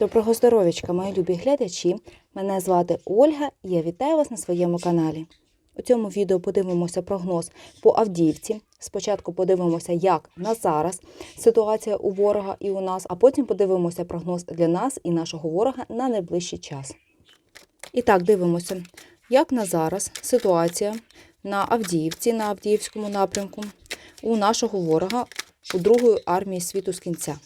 Доброго здоров'ячка, мої любі глядачі. Мене звати Ольга і я вітаю вас на своєму каналі. У цьому відео подивимося прогноз по Авдіївці. Спочатку подивимося, як на зараз ситуація у ворога і у нас, а потім подивимося прогноз для нас і нашого ворога на найближчий час. І так, дивимося, як на зараз ситуація на Авдіївці, на Авдіївському напрямку у нашого ворога у Другої армії світу з кінця.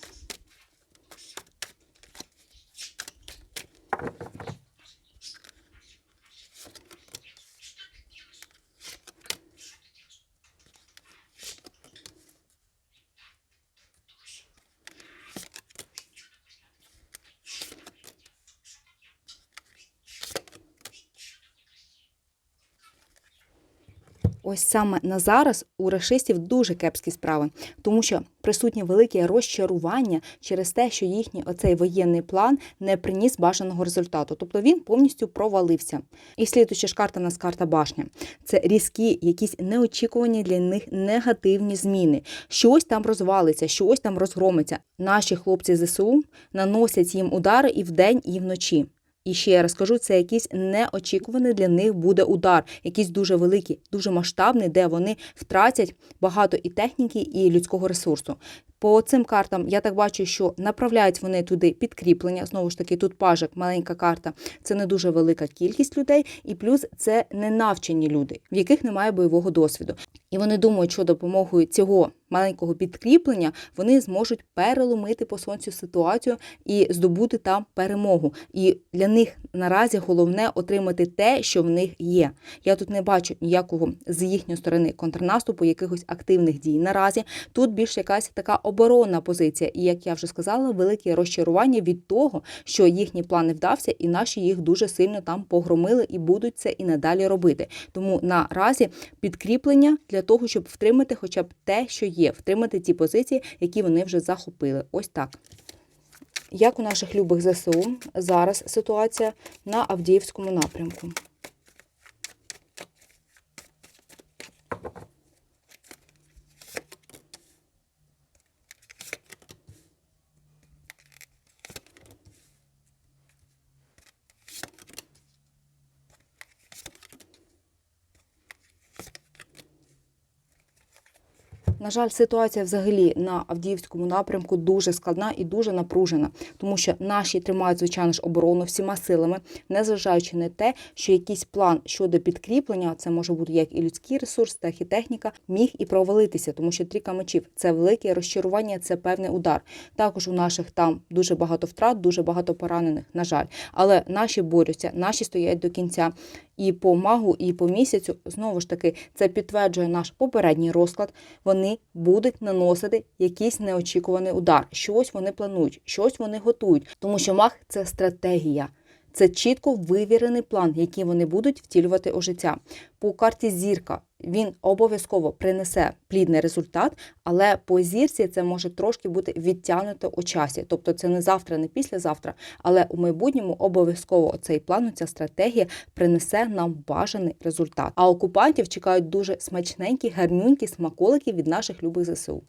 Ось саме на зараз у рашистів дуже кепські справи, тому що присутнє велике розчарування через те, що їхній оцей воєнний план не приніс бажаного результату. Тобто він повністю провалився. І слідуюча ж карта нас карта башня. Це різкі, якісь неочікувані для них негативні зміни. Щось там розвалиться, щось там розгромиться. Наші хлопці ЗСУ наносять їм удари і вдень, і вночі. І ще я розкажу, це якийсь неочікуваний для них буде удар, якийсь дуже великий, дуже масштабний, де вони втратять багато і техніки, і людського ресурсу. По цим картам я так бачу, що направляють вони туди підкріплення. Знову ж таки, тут пажик, маленька карта. Це не дуже велика кількість людей, і плюс це не навчені люди, в яких немає бойового досвіду. І вони думають, що допомогою цього маленького підкріплення вони зможуть переломити по сонцю ситуацію і здобути там перемогу. І для них наразі головне отримати те, що в них є. Я тут не бачу ніякого з їхньої сторони контрнаступу, якихось активних дій. Наразі тут більш якась така оборонна позиція. І як я вже сказала, велике розчарування від того, що їхній план не вдався, і наші їх дуже сильно там погромили і будуть це і надалі робити. Тому наразі підкріплення для того, щоб втримати хоча б те, що є, втримати ті позиції, які вони вже захопили. Ось так. Як у наших любих ЗСУ зараз ситуація на Авдіївському напрямку? На жаль, ситуація взагалі на Авдіївському напрямку дуже складна і дуже напружена, тому що наші тримають звичайно ж оборону всіма силами, незважаючи на те, що якийсь план щодо підкріплення, це може бути як і людський ресурс, так і техніка, міг і провалитися, тому що трійка мечів це велике розчарування, це певний удар. Також у наших там дуже багато втрат, дуже багато поранених. На жаль, але наші борються, наші стоять до кінця. І по магу, і по місяцю знову ж таки це підтверджує наш попередній розклад. Вони будуть наносити якийсь неочікуваний удар. Щось вони планують, щось вони готують, тому що маг це стратегія. Це чітко вивірений план, який вони будуть втілювати у життя. По карті зірка він обов'язково принесе плідний результат, але по зірці це може трошки бути відтягнуто у часі. Тобто це не завтра, не післязавтра, але у майбутньому обов'язково цей план, ця стратегія принесе нам бажаний результат. А окупантів чекають дуже смачненькі, гарнюнькі смаколики від наших любих ЗСУ.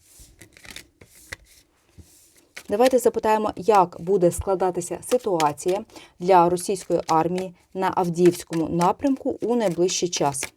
Давайте запитаємо, як буде складатися ситуація для російської армії на Авдіївському напрямку у найближчий час.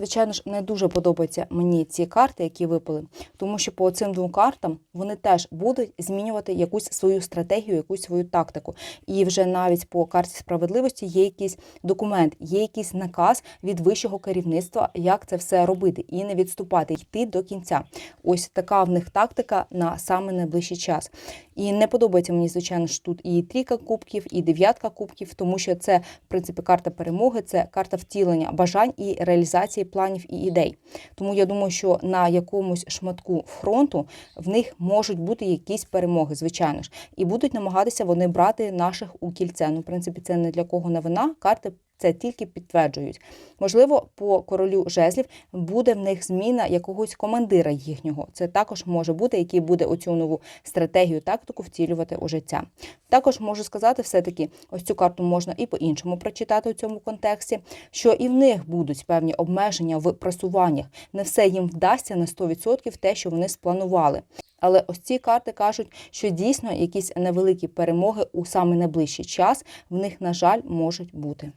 Звичайно ж, не дуже подобаються мені ці карти, які випали, тому що по цим двом картам вони теж будуть змінювати якусь свою стратегію, якусь свою тактику. І вже навіть по карті справедливості є якийсь документ, є якийсь наказ від вищого керівництва, як це все робити, і не відступати, йти до кінця. Ось така в них тактика на саме найближчий час. І не подобається мені, звичайно ж, тут і трійка кубків, і дев'ятка кубків, тому що це, в принципі, карта перемоги, це карта втілення бажань і реалізації планів і ідей. Тому я думаю, що на якомусь шматку фронту в них можуть бути якісь перемоги, звичайно ж, і будуть намагатися вони брати наших у кільце. Ну, в принципі, це не для кого новина. Карти це тільки підтверджують. Можливо, по королю жезлів буде в них зміна якогось командира їхнього. Це також може бути, який буде оцю нову стратегію, тактику втілювати у життя. Також можу сказати, все-таки ось цю карту можна і по-іншому прочитати у цьому контексті, що і в них будуть певні обмеження в просуваннях. Не все їм вдасться на 100% те, що вони спланували. Але ось ці карти кажуть, що дійсно якісь невеликі перемоги у саме найближчий час в них, на жаль, можуть бути.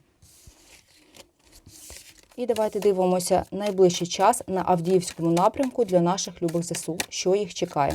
І давайте дивимося найближчий час на Авдіївському напрямку для наших любих ЗСУ, що їх чекає.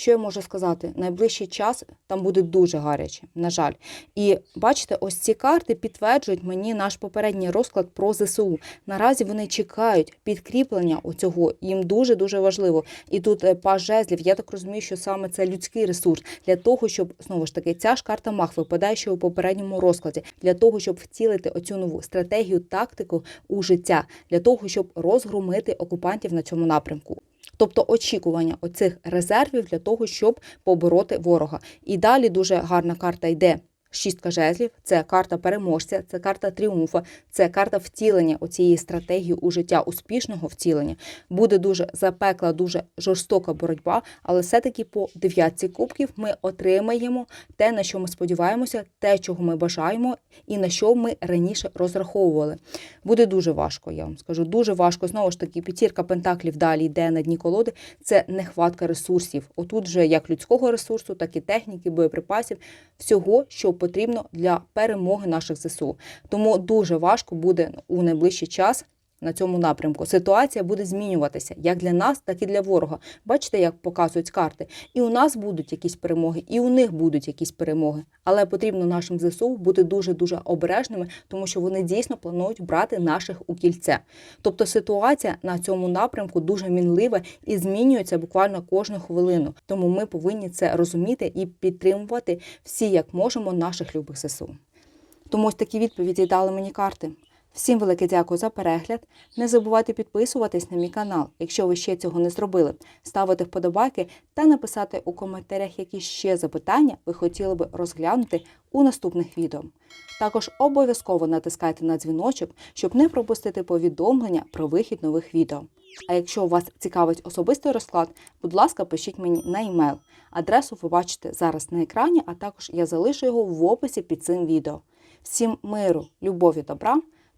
Що я можу сказати? Найближчий час там буде дуже гаряче, на жаль. І бачите, ось ці карти підтверджують мені наш попередній розклад про ЗСУ. Наразі вони чекають підкріплення у цього. Їм дуже дуже важливо. І тут е, паж жезлів, я так розумію, що саме це людський ресурс для того, щоб знову ж таки ця ж карта мах випадає ще у попередньому розкладі, для того, щоб втілити оцю нову стратегію, тактику у життя, для того, щоб розгромити окупантів на цьому напрямку. Тобто очікування оцих резервів для того, щоб побороти ворога. І далі дуже гарна карта йде. Шістка жезлів це карта переможця, це карта тріумфа, це карта втілення оцієї стратегії у життя, успішного втілення. Буде дуже запекла, дуже жорстока боротьба, але все-таки по дев'ятці кубків ми отримаємо те, на що ми сподіваємося, те, чого ми бажаємо, і на що ми раніше розраховували. Буде дуже важко, я вам скажу. Дуже важко. Знову ж таки, п'ятірка пентаклів далі йде на дні колоди. Це нехватка ресурсів. Отут же як людського ресурсу, так і техніки, боєприпасів, всього, що потрібно для перемоги наших ЗСУ. Тому дуже важко буде у найближчий час. На цьому напрямку ситуація буде змінюватися як для нас, так і для ворога. Бачите, як показують карти. І у нас будуть якісь перемоги, і у них будуть якісь перемоги. Але потрібно нашим ЗСУ бути дуже дуже обережними, тому що вони дійсно планують брати наших у кільце. Тобто ситуація на цьому напрямку дуже мінлива і змінюється буквально кожну хвилину. Тому ми повинні це розуміти і підтримувати всі, як можемо, наших любих ЗСУ. Тому ось такі відповіді дали мені карти. Всім велике дякую за перегляд. Не забувайте підписуватись на мій канал, якщо ви ще цього не зробили, ставити вподобайки та написати у коментарях, які ще запитання ви хотіли би розглянути у наступних відео. Також обов'язково натискайте на дзвіночок, щоб не пропустити повідомлення про вихід нових відео. А якщо вас цікавить особистий розклад, будь ласка, пишіть мені на емейл. Адресу ви бачите зараз на екрані, а також я залишу його в описі під цим відео. Всім миру, любові, добра!